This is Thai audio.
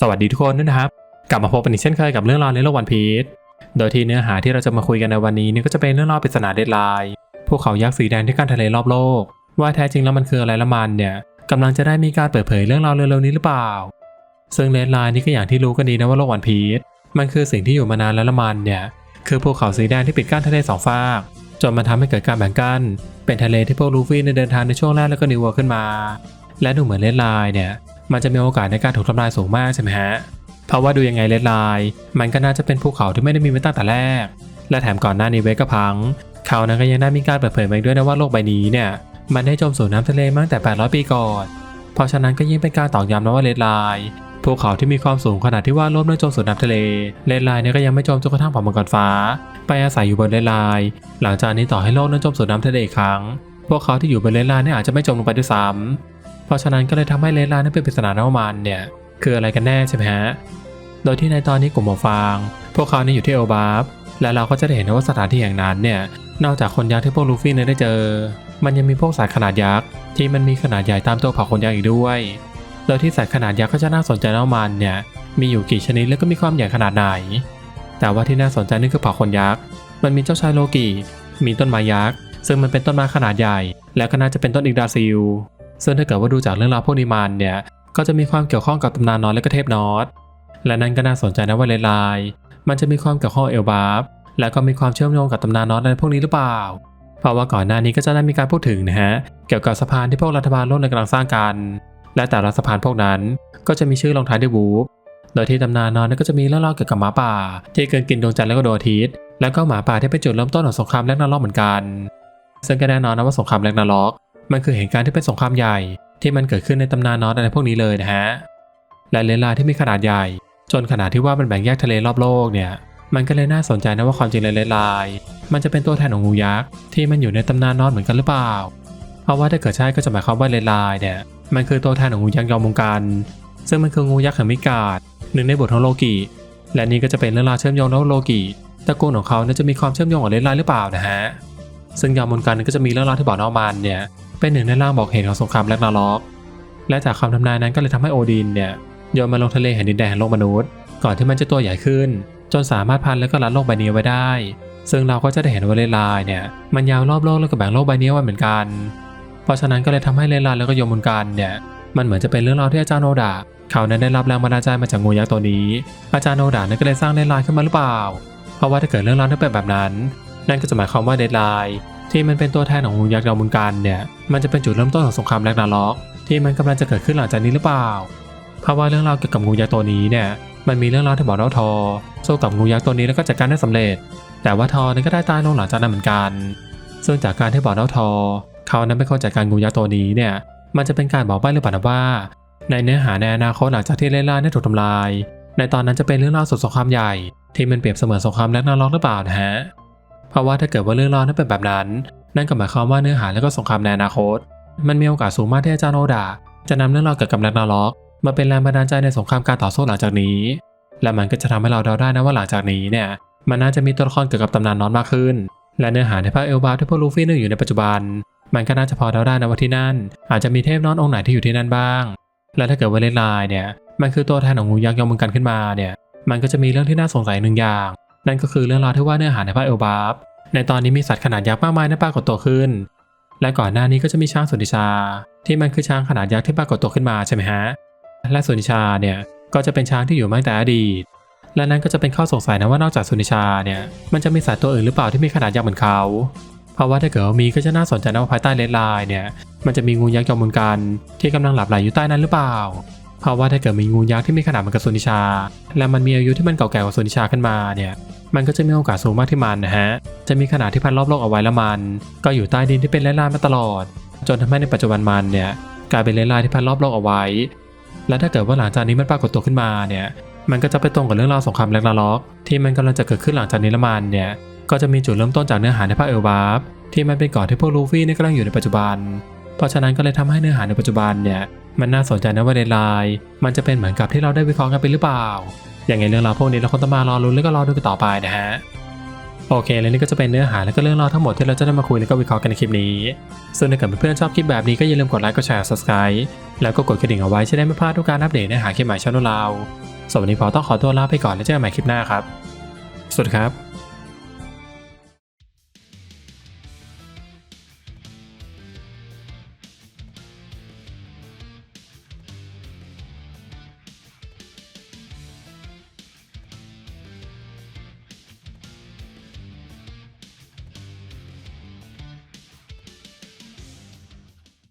สวัสดีทุกคนด้วยนะครับ กลับมาพบกันอีกเช่นเคยกับเรื่องราวในโลกวันพีชโดยที่เนื้อหาที่เราจะมาคุยกันในวันนี้นี่ก็จะเป็นเรื่องราวปริศนาเดดไลน์ภูเขายักษ์สีแดงที่กั้นทะเลรอบโลก ว่าแท้จริงแล้วมันคืออะไรละมันเนี่ยกำลังจะได้มีการเปิดเผยเรื่องราวเร็วๆนี้หรือเปล่า ซึ่งเดดไลน์นี่ก็อย่างที่รู้กันดีนะว่าโลกวันพีชมันคือสิ่งที่อยู่มานานแล้วละมันเนี่ยคือภูเขาสีแดงที่ปิดกั้นทะเลสองฝากจนมันทำให้เกิดการแบ่งกั้นเป็นทะเลที่พวกลูฟี่ในเดินทางในช่วงแรกแล้วก็นิวเวิร์ขึ้นมา และดูเหมือนเลดไลน์เนี่ย มันจะมีโอกาสในการถูกทำลายสูงมากใช่ไหมฮะ เพราะว่าดูยังไงเลดไลน์มันก็น่าจะเป็นภูเขาที่ไม่ได้มีมาตั้งแต่แรก และแถมก่อนหน้านี้เวก็พัง เขานั้นก็ยังได้มีการเปิดเผยมาด้วยนะว่าโลกใบนี้เนี่ยมันได้จมสู่น้ำทะเลมาตั้งแต่ 800 ปีก่อน เพราะฉะนั้นก็ยิ่งเป็นการตอกย้ำนะว่าเลดไลน์ภูเขาที่มีความสูงขนาดที่ว่าโลกได้จมสู่น้ำทะเล เลดไลน์เนี่ยก็ยังไม่จมจนกระทั่งผ่องมังกรฟ้า ไปอาศัยอยู่บนเลดไลน์หลังจากนี้ต่อให้โลกนั้นจมสู่น้ำทะเลอีกครั้ง พวกเขาที่อยู่บนเลดไลน์เนี่ยอาจจะไม่จมลงไปด้วยซ้ำ เพราะฉะนั้นก็เลยทำให้เลดไลน์นั้นเป็นปริศนาว่ามันเนี่ยคืออะไรกันแน่ใช่ไหมฮะ โดยที่ในตอนนี้กลุ่มหมวกฟาง พวกเขาเนี่ยอยู่ที่เอลบาฟและเราก็จะได้เห็นว่าสถานที่อย่างนั้นเนี่ยนอกจากคนยักษ์ที่พวกลูฟี่เนี่ยได้เจอ มันยังมีพวกสัตว์ขนาดยักษ์ที่มันมีขนาดใหญ่ตามตัวเผ่าคนยักษ์อีกด้วย โดยที่สัตว์ขนาดยักษ์ก็จะน่าสนใจนะว่ามันเนี่ยมีอยู่กี่ชนิดแล้วก็มีความใหญ่ขนาดไหน แต่ว่าที่น่าสนใจนี่คือเผ่าคนยักษ์ มันมีเจ้าชายโลกิมีต้นไม้ยักษ์ ซึ่งมันเป็นต้นไม้ขนาดใหญ่ แล้วก็น่าจะเป็นต้นอีกดาซิล ซึ่งถ้าเกิดว่าดูจากเรื่องราวพวกนี้มันเนี่ยก็จะมีความเกี่ยวข้องกับตำนานนอตและก็เทพนอตและนั่นก็น่าสนใจนะว่าเลดไลน์มันจะมีความเกี่ยวข้องเอลบาฟและก็มีความเชื่อมโยงกับตำนานนอตอะไรพวกนี้หรือเปล่า เพราะว่าก่อนหน้านี้ก็จะได้มีการพูดถึงนะฮะเกี่ยวกับสะพานที่พวกรัฐบาลโลกในกำลังสร้างกัน และแต่ละสะพานพวกนั้นก็จะมีชื่อลงท้ายด้วยวูฟโดยที่ตำนานนอนก็จะมีเรื่องเล่าเกี่ยวกับหมาป่า ที่เกินกินดวงจันทร์และก็ดวงอาทิตย์แล้วก็หมาป่าที่เป็นจุดเริ่มต้นของสงครามแรกนาล็อกเหมือนกัน ซึ่งก็แน่นอนนะว่าสงครามแรกนาล็อก มันคือเหตุการณ์ที่เป็นสงครามใหญ่ที่มันเกิดขึ้นในตำนานนอตอะไรพวกนี้เลยนะฮะและเลนลาที่มีขนาดใหญ่ จนขนาดที่ว่ามันแบ่งแยกทะเลรอบโลกเนี่ย มันก็เลยน่าสนใจนะว่าความจริงเลนลาย มันจะเป็นตัวแทนของงูยักษ์ที่มันอยู่ในตำนานนอตเหมือนกันหรือเปล่า เพราะว่าถ้าเกิดใช่ก็จะหมายความว่าเลนลายเนี่ยมันคือตัวแทนของงูยักษ์ยอมวงการซึ่งมันคืองูยักษ์แห่งมิกาดหนึ่งในบทของโลกิและนี่ก็จะเป็นเรื่องราวเชื่อมโยงระหว่างโลกิตระกูลของเขาเนี่ยจะมีความเชื่อมโยงกับเลนลายหรือเปล่านะฮะซึ่งยามนกันก็จะมีเรื่องราวที่บอกนอกมันเนี่ย เป็นหนึ่งในร่างบอกเหตุของสงครามแรกนาล็อกและจากคำทำนายนั้นก็เลยทำให้โอดินเนี่ยโยนมาลงทะเลแห่งดินแดนแห่งโลกมนุษย์ ก่อนที่มันจะตัวใหญ่ขึ้น จนสามารถพันแล้วก็รัดโลกใบนี้ไว้ได้ ซึ่งเราก็จะได้เห็นว่าเลนลายเนี่ยมันยาวรอบโลกแล้วก็แบ่งโลกใบนี้ไว้เหมือนกัน เพราะฉะนั้นก็เลยทำให้เลนลายแล้วก็โยมุนกันเนี่ยมันเหมือนจะเป็นเรื่องราวที่อาจารย์โนดะเขานั้นได้รับแรงบันดาลใจมาจากงูยักษ์ตัวนี้ อาจารย์โนดะนั้นก็เลยสร้างเลนลายขึ้นมาหรือเปล่า เพราะว่าถ้าเกิดเรื่องราวที่เป็นแบบนั้น นั่นก็จะหมายความว่าเดดไลน์ ที่มันเป็นตัวแทนของงูยักษ์ดาวมุนกันเนี่ยมันจะเป็นจุดเริ่มต้นของสงครามแรกนาล็อก ที่มันกำลังจะเกิดขึ้นหลังจากนี้หรือเปล่า เพราะว่าเรื่องราวเกี่ยวกับงูยักษ์ตัวนี้เนี่ยมันมีเรื่องราวที่บอกว่าทอสู้กับงูยักษ์ตัวนี้แล้วก็จัดการได้สำเร็จ แต่ว่าทอนั้นก็ได้ตายลงหลังจากนั้นเหมือนกัน ซึ่งจากการที่บอกว่าทอ เขานั้นเป็นคนจัดการงูยักษ์ตัวนี้เนี่ยมันจะเป็นการบอกใบ้หรือเปล่านะว่า ในเนื้อหาในอนาคตหลังจากที่เลนล่าเนี่ยถูกทำลาย ในตอนนั้นจะเป็นเรื่องราวสุดสงครามใหญ่ ที่มันเปรียบเสมือนสงครามแรกนาล็อกหรือเปล่านะฮะ ราะว่าถ้าเกิดว่าเรื่องราวนั้นเป็นแบบนั้น นั่นก็หมายความว่าเนื้อหาและก็สงครามในอนาคต มันมีโอกาสสูงมากที่อาจารย์โนดะจะนำเรื่องราวเกี่ยวกับแรกนาล็อก มาเป็นแรงบันดาลใจในสงครามการต่อสู้หลังจากนี้ และมันก็จะทำให้เราเดาได้นะว่าหลังจากนี้เนี่ยมันน่าจะมีตัวละครเกี่ยวกับตำนานนอนมากขึ้น และเนื้อหาในภาคเอลบาที่พวกลูฟี่นึกอยู่ในปัจจุบัน มันก็น่าจะพอเดาได้นะว่าที่นั่น อาจจะมีเทพนอนองค์ไหนที่อยู่ที่นั่นบ้าง และถ้าเกิดว่าเลนไลน์เนี่ยมันคือตัวแทนของงูยักษ์ยอมมึงกันขึ้นมาเนี่ยมันก็จะมีเรื่องที่น่าสงสัยหนึ่งอย่าง นั่นก็คือเรื่องราวที่ว่าเนื้อหาในภาคเอลบาฟในตอนนี้มีสัตว์ขนาดยักษ์มากมายนั้นปรากฏตัวขึ้น และก่อนหน้านี้ก็จะมีช้างสุนิชา ที่มันคือช้างขนาดยักษ์ที่ปรากฏตัวขึ้นมาใช่ไหมฮะ และสุนิชาเนี่ยก็จะเป็นช้างที่อยู่มาตั้งแต่อดีต และนั่นก็จะเป็นข้อสงสัยนะว่านอกจากสุนิชาเนี่ยมันจะมีสัตว์ตัวอื่นหรือเปล่าที่มีขนาดยักษ์เหมือนเขา เพราะว่าถ้าเกิดว่ามีก็จะน่าสนใจนะว่าภายใต้เลดไลน์เนี่ยมันจะมีงูยักษ์จอมมุนกันที่กำลังหลับไหลอยู่ใต้นั้นหรือเปล่า เพราะว่าถ้าเกิดมีงูยักษ์ที่มีขนาดเหมือนกับสุนิชา และมันมีอายุที่มันเก่าแก่กว่าสุนิชาขึ้นมาเนี่ย มันก็จะมีโอกาสสูงมากที่มันนะฮะ จะมีขนาดที่พันรอบโลกเอาไว้แล้วมัน ก็อยู่ใต้ดินที่เป็นเลนลายมาตลอด จนทำให้ในปัจจุบันมันเนี่ยกลายเป็นเลนลายที่พันรอบโลกเอาไว้ และถ้าเกิดว่าหลังจากนี้มันปรากฏตัวขึ้นมาเนี่ยมันก็จะไปตรงกับเรื่องราวสงครามแรกนาล็อก ที่มันกำลังจะเกิดขึ้นหลังจากนี้ละมันเนี่ยก็จะมีจุดเริ่มต้นจากเนื้อหาในภาคเอลบาฟที่มันเป็นเก่อนที่พวกลูฟี่นี่กำลังอยู่ในปัจจุบัน เพราะฉะนั้นก็เลยทำให้เนื้อหาในปัจจุบันเนี่ยมันน่าสนใจนะว่าในไลน์มันจะเป็นเหมือนกับที่เราได้วิเคราะห์กันไปหรือเปล่า อย่างไงเรื่องราวพวกนี้เราคงต้องมารอรุ้นแล้วก็รอดูกันต่อไปนะฮะโอเค และนี่ก็จะเป็นเนื้อหาและก็เรื่องราวทั้งหมดที่เราจะได้มาคุยและก็วิเคราะห์กันในคลิปนี้ซึ่งถ้าเกิดเพื่อนๆชอบคลิปแบบนี้ก็อย่าลืมกดไลค์ กดแชร์ subscribe แล้วก็กดกระดิ่งเอาไว้จะได้ไม่พลาดทุกการอัปเดตเนื้อหาคลิปใหม่ช่องเราสำหรับวันนี้พอต้องขอตัวลาไปก่อนแล้วเจอกันใหม่คลิปหน้าครับ สวัสดีครับ